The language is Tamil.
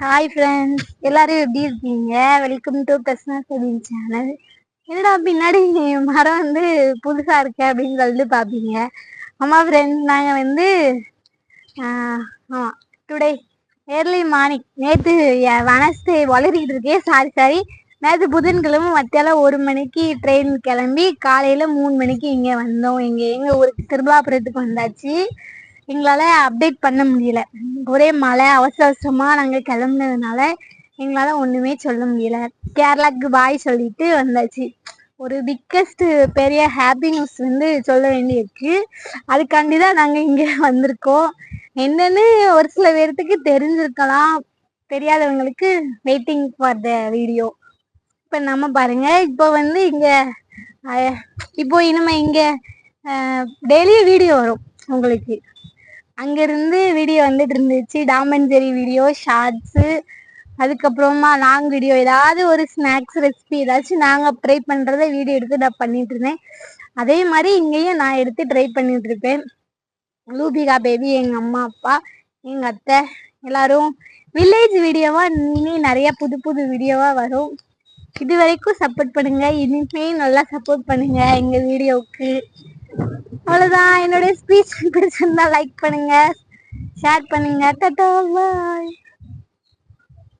ஹாய் ஃப்ரெண்ட்ஸ் எல்லாரும் எப்படி இருக்கீங்க? வெல்கம் டு பிரசனா செடிங் சேனல் என்னடா பின்னாடி மரம் வந்து புதுசா இருக்கு அப்படின்னு சொல்லிட்டு பார்ப்பீங்க ஆமா ஃப்ரெண்ட்ஸ் நாங்கள் வந்து ஆமாம் டுடே ஏர்லி மார்னிங் நேற்று வனஸ்டே வளரிக்கிட்டு இருக்கேன் சாரி சாரி நேற்று புதன்கிழமை மத்தியானம் ஒரு மணிக்கு ட்ரெயின் கிளம்பி காலையில் மூணு மணிக்கு இங்கே வந்தோம். இங்கே எங்கள் ஊருக்கு திருவிழாபுரத்துக்கு வந்தாச்சு. எங்களால் அப்டேட் பண்ண முடியல. ஒரே மழை அவசர அவசரமாக நாங்கள் கிளம்புனதுனால எங்களால் ஒன்றுமே சொல்ல முடியல. கேரளாக்கு பாய் சொல்லிட்டு வந்தாச்சு. ஒரு பிக்கஸ்ட் பெரிய ஹாப்பி நியூஸ் வந்து சொல்ல வேண்டியிருக்கு. அதுக்காண்டி தான் நாங்கள் இங்கே வந்திருக்கோம். என்னன்னு ஒரு சில பேர்த்துக்கு தெரிஞ்சிருக்கலாம். தெரியாதவங்களுக்கு வெயிட்டிங் ஃபார் த வீடியோ இப்போ நம்ம பாருங்க இப்போ வந்து இங்கே இப்போ இனிமே இங்கே டெய்லியும் வீடியோ வரும் உங்களுக்கு. அங்கேருந்து வீடியோ வந்துட்டு இருந்துச்சு. டாமஞ்சரி வீடியோ ஷார்ட்ஸு அதுக்கப்புறமா லாங் வீடியோ ஏதாவது ஒரு ஸ்நாக்ஸ் ரெசிபி ஏதாச்சும் நாங்கள் ட்ரை பண்ணுறத வீடியோ எடுத்து நான் பண்ணிட்டு இருந்தேன். அதே மாதிரி இங்கேயும் நான் எடுத்து ட்ரை பண்ணிட்டு இருப்பேன் லூபிகா பேபி எங்கள் அம்மா அப்பா எங்கள் அத்தை எல்லாரும். வில்லேஜ் வீடியோவா இனி நிறைய புது புது வீடியோவா வரும். இது வரைக்கும் சப்போர்ட் பண்ணுங்க. இனிமே நல்லா சப்போர்ட் பண்ணுங்க எங்க வீடியோவுக்கு அவ்வளவுதான். என்னுடைய ஸ்பீச் பிடிச்சிருந்தா லைக் பண்ணுங்க. ஷேர் பண்ணுங்க. டாடா பாய்